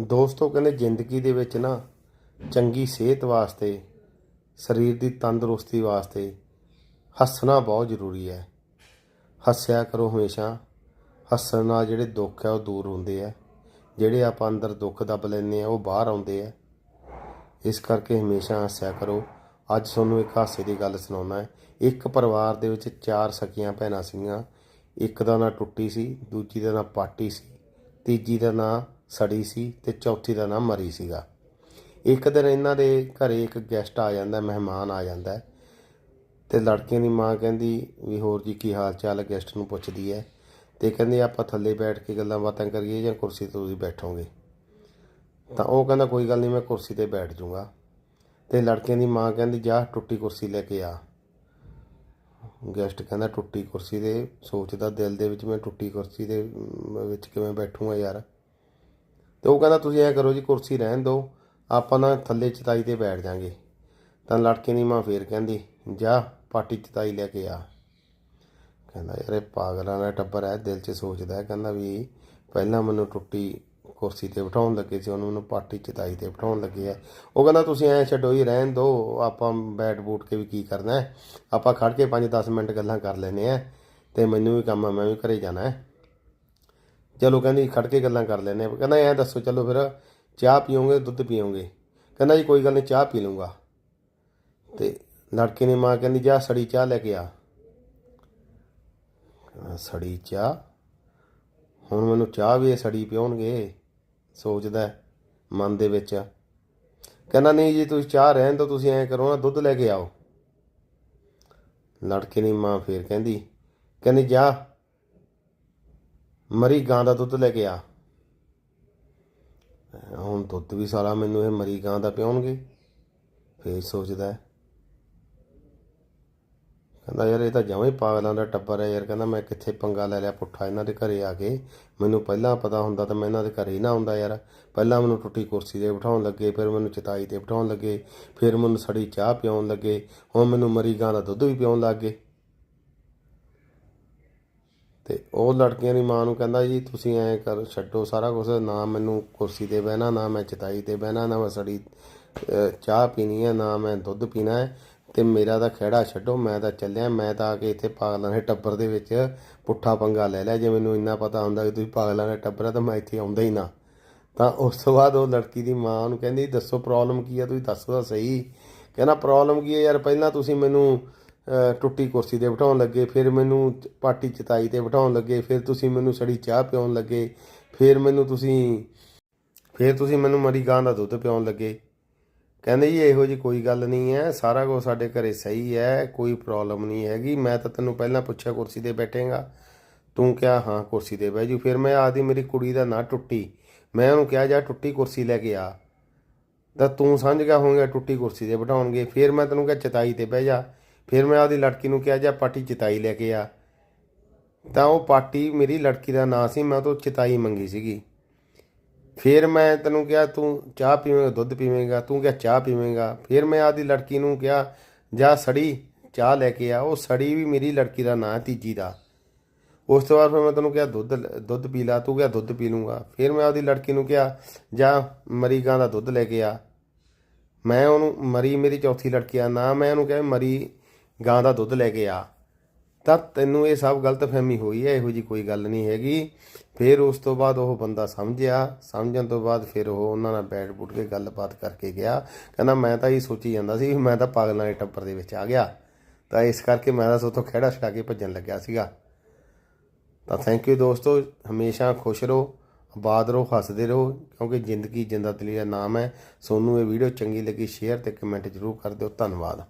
ਦੋਸਤੋ ਕਹਿੰਦੇ ਜ਼ਿੰਦਗੀ ਦੇ ਵਿੱਚ ਨਾ ਚੰਗੀ ਸਿਹਤ ਵਾਸਤੇ, ਸਰੀਰ ਦੀ ਤੰਦਰੁਸਤੀ ਵਾਸਤੇ ਹੱਸਣਾ ਬਹੁਤ ਜ਼ਰੂਰੀ ਹੈ। ਹੱਸਿਆ ਕਰੋ ਹਮੇਸ਼ਾ। ਹੱਸਣ ਨਾਲ ਜਿਹੜੇ ਦੁੱਖ ਹੈ ਉਹ ਦੂਰ ਹੁੰਦੇ ਆ ਜਿਹੜੇ ਆਪਾਂ ਅੰਦਰ ਦੁੱਖ ਦੱਬ ਲੈਂਦੇ ਆ ਉਹ ਬਾਹਰ ਆਉਂਦੇ ਆ ਇਸ ਕਰਕੇ ਹਮੇਸ਼ਾ ਹੱਸਿਆ ਕਰੋ। ਅੱਜ ਤੁਹਾਨੂੰ ਇੱਕ ਹਾਸੇ ਦੀ ਗੱਲ ਸੁਣਾਉਣਾ ਹੈ। ਇੱਕ ਪਰਿਵਾਰ ਦੇ ਵਿੱਚ ਚਾਰ ਸਕੀਆਂ ਭੈਣਾਂ ਸੀਗੀਆਂ। ਇੱਕ ਦਾ ਨਾਂ ਟੁੱਟੀ ਸੀ, ਦੂਜੀ ਦਾ ਨਾਂ ਪਾਟੀ ਸੀ, ਤੀਜੀ ਦਾ ਨਾਂ ਸੜੀ ਸੀ ਤੇ ਚੌਥੀ ਦਾ ਨਾਮ ਮਰੀ ਸੀਗਾ। ਇੱਕ ਦਿਨ ਇਹਨਾਂ ਦੇ ਘਰੇ ਇੱਕ ਗੈਸਟ ਆ ਜਾਂਦਾ, ਮਹਿਮਾਨ ਆ ਜਾਂਦਾ ਹੈ ਤੇ ਲੜਕੀਆਂ ਦੀ ਮਾਂ ਕਹਿੰਦੀ ਵੀ ਹੋਰ ਜੀ ਕੀ ਹਾਲ ਚਾਲ ਗੈਸਟ ਨੂੰ ਪੁੱਛਦੀ ਹੈ ਤੇ ਕਹਿੰਦੇ ਆਪਾਂ ਥੱਲੇ ਬੈਠ ਕੇ ਗੱਲਾਂ ਬਾਤਾਂ ਕਰੀਏ ਜਾਂ ਕੁਰਸੀ ਤੇ ਤੁਸੀਂ ਬੈਠੋਗੇ। ਤਾਂ ਉਹ ਕਹਿੰਦਾ ਕੋਈ ਗੱਲ ਨਹੀਂ, ਮੈਂ ਕੁਰਸੀ ਤੇ ਬੈਠ ਜਾਊਂਗਾ ਤੇ ਲੜਕੀਆਂ ਦੀ ਮਾਂ ਕਹਿੰਦੀ ਜਾ ਟੁੱਟੀ ਕੁਰਸੀ ਲੈ ਕੇ ਆ। ਗੈਸਟ ਕਹਿੰਦਾ ਟੁੱਟੀ ਕੁਰਸੀ ਦੇ, ਸੋਚਦਾ ਦਿਲ ਦੇ ਵਿੱਚ ਮੈਂ ਟੁੱਟੀ ਕੁਰਸੀ ਦੇ ਵਿੱਚ ਕਿਵੇਂ ਬੈਠੂੰਗਾ ਯਾਰ। ਤੇ ਉਹ ਕਹਿੰਦਾ, ਤੁਸੀਂ ਐ ਕਰੋ ਜੀ, ਕੁਰਸੀ ਰਹਿਣ ਦਿਓ, ਆਪਾਂ ਨਾ ਥੱਲੇ ਚਤਾਈ ਤੇ ਬੈਠ ਜਾਾਂਗੇ। ਤਾਂ ਲੜਕੇ ਦੀ ਮਾਂ ਫੇਰ ਕਹਿੰਦੀ, ਜਾ ਪਾਟੀ ਚਤਾਈ ਲੈ ਕੇ ਆ। ਕਹਿੰਦਾ, ਯਾਰ, ਇਹ ਪਾਗਲਾਂ ਦਾ ਟੱਬਰ ਹੈ, ਦਿਲ 'ਚ ਸੋਚਦਾ ਹੈ। ਕਹਿੰਦਾ ਵੀ ਪਹਿਲਾਂ ਮੈਨੂੰ ਟੁੱਟੀ ਕੁਰਸੀ ਤੇ ਬਿਠਾਉਣ ਲੱਗੇ ਸੀ, ਉਹਨੂੰ ਮੈਨੂੰ ਪਾਟੀ ਚਤਾਈ ਤੇ ਬਿਠਾਉਣ ਲੱਗੇ ਆ। ਉਹ ਕਹਿੰਦਾ, ਤੁਸੀਂ ਐ ਛੱਡੋ ਹੀ ਰਹਿਣ ਦਿਓ, ਆਪਾਂ ਬੈਠ ਬੂਟ ਕੇ ਵੀ ਕੀ ਕਰਨਾ ਹੈ? ਆਪਾਂ ਖੜ ਕੇ 5-10 ਮਿੰਟ ਗੱਲਾਂ ਕਰ ਲੈਨੇ ਆ ਤੇ ਮੈਨੂੰ ਵੀ ਕੰਮ ਆ, ਮੈਂ ਵੀ ਘਰੇ ਜਾਣਾ ਹੈ। ਚਲੋ ਕਹਿੰਦੀ ਖੜ ਕੇ ਗੱਲਾਂ ਕਰ ਲੈਨੇ ਆ ਕਹਿੰਦਾ ਐ ਦੱਸੋ, ਚਲੋ ਫਿਰ ਚਾਹ ਪੀਓਗੇ, ਦੁੱਧ ਪੀਓਗੇ? ਕਹਿੰਦਾ ਜੀ, ਕੋਈ ਗੱਲ ਨਹੀਂ, ਚਾਹ ਪੀ ਲੂੰਗਾ ਤੇ ਲੜਕੇ ਨੇ ਮਾਂ ਕਹਿੰਦੀ, ਜਾ ਸੜੀ ਚਾਹ ਲੈ ਕੇ ਆ। ਸੜੀ ਚਾਹ? ਹੁਣ ਮੈਨੂੰ ਚਾਹ ਵੀ ਇਹ ਸੜੀ ਪਿਉਣਗੇ, ਸੋਚਦਾ ਮਨ ਦੇ ਵਿੱਚ। ਕਹਿੰਦਾ, ਨਹੀਂ ਜੀ, ਤੁਸੀਂ ਚਾਹ ਰਹਿਣ ਤੋਂ ਤੁਸੀਂ ਐਂ ਕਰੋ ਨਾ, ਦੁੱਧ ਲੈ ਕੇ ਆਓ। ਲੜਕੇ ਦੀ ਮਾਂ ਫੇਰ ਕਹਿੰਦੀ ਕਹਿੰਦੀ, ਜਾ। ਮਰੀ ਗਾਂ ਦਾ ਦੁੱਧ ਲੈ ਕੇ ਆ। ਹੁਣ ਦੁੱਧ ਵੀ ਸਾਰਾ ਮੈਨੂੰ ਇਹ ਮਰੀ ਗਾਂ ਦਾ ਪਿਉਣਗੇ। ਫੇਰ ਸੋਚਦਾ ਕਹਿੰਦਾ ਯਾਰ ਇਹ ਤਾਂ ਜਮਾਂ ਹੀ ਪਾਗਲਾਂ ਦਾ ਟੱਬਰ ਹੈ ਯਾਰ। ਕਹਿੰਦਾ ਮੈਂ ਕਿੱਥੇ ਪੰਗਾ ਲੈ ਲਿਆ ਪੁੱਠਾ ਇਹਨਾਂ ਦੇ ਘਰੇ ਆ ਕੇ। ਮੈਨੂੰ ਪਹਿਲਾਂ ਪਤਾ ਹੁੰਦਾ ਤਾਂ ਮੈਂ ਇਹਨਾਂ ਦੇ ਘਰੇ ਹੀ ਨਾ ਆਉਂਦਾ ਯਾਰ। ਪਹਿਲਾਂ ਮੈਨੂੰ ਟੁੱਟੀ ਕੁਰਸੀ ਤੇ ਬਿਠਾਉਣ ਲੱਗੇ, ਫਿਰ ਮੈਨੂੰ ਚਟਾਈ ਤੇ ਬਿਠਾਉਣ ਲੱਗੇ, ਫਿਰ ਮੈਨੂੰ ਸੜੀ ਚਾਹ ਪਿਆਉਣ ਲੱਗੇ। ਹੁਣ ਮੈਨੂੰ ਮਰੀ ਗਾਂ ਦਾ ਦੁੱਧ ਵੀ ਪਿਆਉਣ ਲੱਗ ਗਏ। ਤੇ ਉਹ ਲੜਕੀਆਂ ਦੀ ਮਾਂ ਨੂੰ ਕਹਿੰਦਾ ਜੀ, ਤੁਸੀਂ ਐਂ ਕਰ, ਛੱਡੋ ਸਾਰਾ ਕੁਝ ਨਾ ਮੈਨੂੰ ਕੁਰਸੀ ਤੇ ਬਹਿਣਾ, ਨਾ ਮੈਂ ਚਟਾਈ ਤੇ ਬਹਿਣਾ, ਨਾ ਮੈਂ ਸੜੀ ਚਾਹ ਪੀਣੀ ਹੈ, ਨਾ ਮੈਂ ਦੁੱਧ ਪੀਣਾ ਹੈ ਤੇ ਮੇਰਾ ਤਾਂ ਖਹਿੜਾ ਛੱਡੋ, ਮੈਂ ਤਾਂ ਚੱਲਿਆ, ਮੈਂ ਤਾਂ ਆ ਕੇ ਇੱਥੇ ਪਾਗਲਾਂ ਦੇ ਟੱਬਰ ਦੇ ਵਿੱਚ ਪੁੱਠਾ ਪੰਗਾ ਲੈ ਲਿਆ। ਜੇ ਮੈਨੂੰ ਇੰਨਾ ਪਤਾ ਹੁੰਦਾ ਕਿ ਤੁਸੀਂ ਪਾਗਲਾਂ ਦਾ ਟੱਬਰ ਆ, ਤਾਂ ਮੈਂ ਇੱਥੇ ਆਉਂਦਾ ਹੀ ਨਾ। ਤਾਂ ਉਸ ਤੋਂ ਬਾਅਦ ਉਹ ਲੜਕੀ ਦੀ ਮਾਂ ਨੂੰ ਕਹਿੰਦੀ, ਦੱਸੋ ਪ੍ਰੋਬਲਮ ਕੀ ਹੈ ਤੁਸੀਂ ਦੱਸੋ ਤਾਂ ਸਹੀ। ਕਹਿੰਦਾ ਪ੍ਰੋਬਲਮ ਕੀ ਹੈ ਯਾਰ, ਪਹਿਲਾਂ ਤੁਸੀਂ ਮੈਨੂੰ ਟੁੱਟੀ ਕੁਰਸੀ ਤੇ ਬਿਠਾਉਣ ਲੱਗੇ, ਫਿਰ ਮੈਨੂੰ ਪਾਟੀ ਚਤਾਈ ਤੇ ਬਿਠਾਉਣ ਲੱਗੇ, ਫਿਰ ਤੁਸੀਂ ਮੈਨੂੰ ਸੜੀ ਚਾਹ ਪਿਆਉਣ ਲੱਗੇ, ਫਿਰ ਮੈਨੂੰ ਤੁਸੀਂ, ਫਿਰ ਤੁਸੀਂ ਮੈਨੂੰ ਮਰੀ ਗਾਂ ਦਾ ਦੁੱਧ ਪਿਆਉਣ ਲੱਗੇ। ਕਹਿੰਦੇ ਜੀ, ਇਹੋ ਜੀ ਕੋਈ ਗੱਲ ਨਹੀਂ ਹੈ, ਸਾਰਾ ਕੁਝ ਸਾਡੇ ਘਰੇ ਸਹੀ ਹੈ, ਕੋਈ ਪ੍ਰੋਬਲਮ ਨਹੀਂ ਹੈਗੀ, ਮੈਂ ਤਾਂ ਤੈਨੂੰ ਪਹਿਲਾਂ ਪੁੱਛਿਆ ਕੁਰਸੀ ਤੇ ਬੈਠੇਗਾ। ਤੂੰ ਕਿਹਾ, ਹਾਂ, ਕੁਰਸੀ ਤੇ ਬਹਿ ਜੂ ਫਿਰ ਮੈਂ ਆਦੀ ਮੇਰੀ ਕੁੜੀ ਦਾ ਨਾਂ ਟੁੱਟੀ। ਮੈਂ ਉਹਨੂੰ ਕਿਹਾ, ਜਾ ਟੁੱਟੀ ਕੁਰਸੀ ਲੈ ਕੇ ਆ। ਤਾਂ ਤੂੰ ਸਮਝ ਗਿਆ ਹੋਵੇਗਾ ਟੁੱਟੀ ਕੁਰਸੀ ਤੇ ਬਿਠਾਉਣਗੇ, ਫਿਰ ਮੈਂ ਤੈਨੂੰ ਕਿਹਾ, ਚਤਾਈ ਤੇ ਬਹਿ ਜਾ। ਫਿਰ ਮੈਂ ਆਪਦੀ ਲੜਕੀ ਨੂੰ ਕਿਹਾ, ਜਾ ਪਾਟੀ ਚਿਤਾਈ ਲੈ ਕੇ ਆ, ਤਾਂ ਉਹ ਪਾਟੀ ਮੇਰੀ ਲੜਕੀ ਦਾ ਨਾਂ ਸੀ, ਮੈਂ ਉਹ ਤੋਂ ਚਤਾਈ ਮੰਗੀ ਸੀਗੀ। ਫਿਰ ਮੈਂ ਤੈਨੂੰ ਕਿਹਾ, ਤੂੰ ਚਾਹ ਪੀਵੇਂਗਾ, ਦੁੱਧ ਪੀਵੇਂਗਾ, ਤੂੰ ਕਿਹਾ ਚਾਹ ਪੀਵੇਂਗਾ। ਫਿਰ ਮੈਂ ਆਪਦੀ ਲੜਕੀ ਨੂੰ ਕਿਹਾ, ਜਾ ਸੜੀ, ਚਾਹ ਲੈ ਕੇ ਆ। ਉਹ ਸੜੀ ਵੀ ਮੇਰੀ ਲੜਕੀ ਦਾ ਨਾਂ, ਤੀਜੀ ਦਾ। ਉਸ ਤੋਂ ਬਾਅਦ ਫਿਰ ਮੈਂ ਤੈਨੂੰ ਕਿਹਾ, ਦੁੱਧ ਦੁੱਧ ਪੀ ਲਾ, ਤੂੰ ਕਿਹਾ ਦੁੱਧ ਪੀ ਲੂੰਗਾ ਫਿਰ ਮੈਂ ਆਪਦੀ ਲੜਕੀ ਨੂੰ ਕਿਹਾ, ਜਾ ਮਰੀ ਗਾਂ ਦਾ ਦੁੱਧ ਲੈ ਕੇ ਆ। ਮੈਂ ਉਹਨੂੰ, ਮਰੀ ਮੇਰੀ ਚੌਥੀ ਲੜਕੀ ਆ ਨਾ, ਮੈਂ ਉਹਨੂੰ ਕਿਹਾ ਮਰੀ ਗਾਂ ਦਾ ਦੁੱਧ ਲੈ ਕੇ ਆ, ਤਾਂ ਤੈਨੂੰ ਇਹ ਸਭ ਗਲਤਫਹਿਮੀ ਹੋਈ ਹੈ, ਇਹੋ ਜੀ ਕੋਈ ਗੱਲ ਨਹੀਂ ਹੈਗੀ। ਫਿਰ ਉਸ ਤੋਂ ਬਾਅਦ ਉਹ ਬੰਦਾ ਸਮਝਿਆ। ਸਮਝਣ ਤੋਂ ਬਾਅਦ ਫਿਰ ਉਹ ਉਹਨਾਂ ਨਾਲ ਬੈਠ ਬੁੱਟ ਕੇ ਗੱਲਬਾਤ ਕਰਕੇ ਗਿਆ। ਕਹਿੰਦਾ, ਮੈਂ ਤਾਂ ਇਹ ਸੋਚੀ ਜਾਂਦਾ ਸੀ ਵੀ ਮੈਂ ਤਾਂ ਪਾਗਲਾਂ ਦੇ ਟੱਪਰ ਦੇ ਵਿੱਚ ਆ ਗਿਆ। ਤਾਂ ਇਸ ਕਰਕੇ ਮੈਂ ਤਾਂ ਸੋਤੋਂ ਖਹਿੜਾ ਛਡਾ ਕੇ ਭੱਜਣ ਲੱਗਿਆ ਸੀਗਾ। ਤਾਂ ਥੈਂਕ ਯੂ ਦੋਸਤੋ, ਹਮੇਸ਼ਾ ਖੁਸ਼ ਰਹੋ, ਆਬਾਦ ਰਹੋ, ਹੱਸਦੇ ਰਹੋ, ਕਿਉਂਕਿ ਜ਼ਿੰਦਗੀ ਜਿੰਦਾ ਦਿਲੀ ਦਾ ਨਾਮ ਹੈ। ਸੋਨੂੰ ਇਹ ਵੀਡੀਓ ਚੰਗੀ ਲੱਗੀ ਸ਼ੇਅਰ ਤੇ ਕਮੈਂਟ ਜ਼ਰੂਰ ਕਰ ਦਿਓ। ਧੰਨਵਾਦ।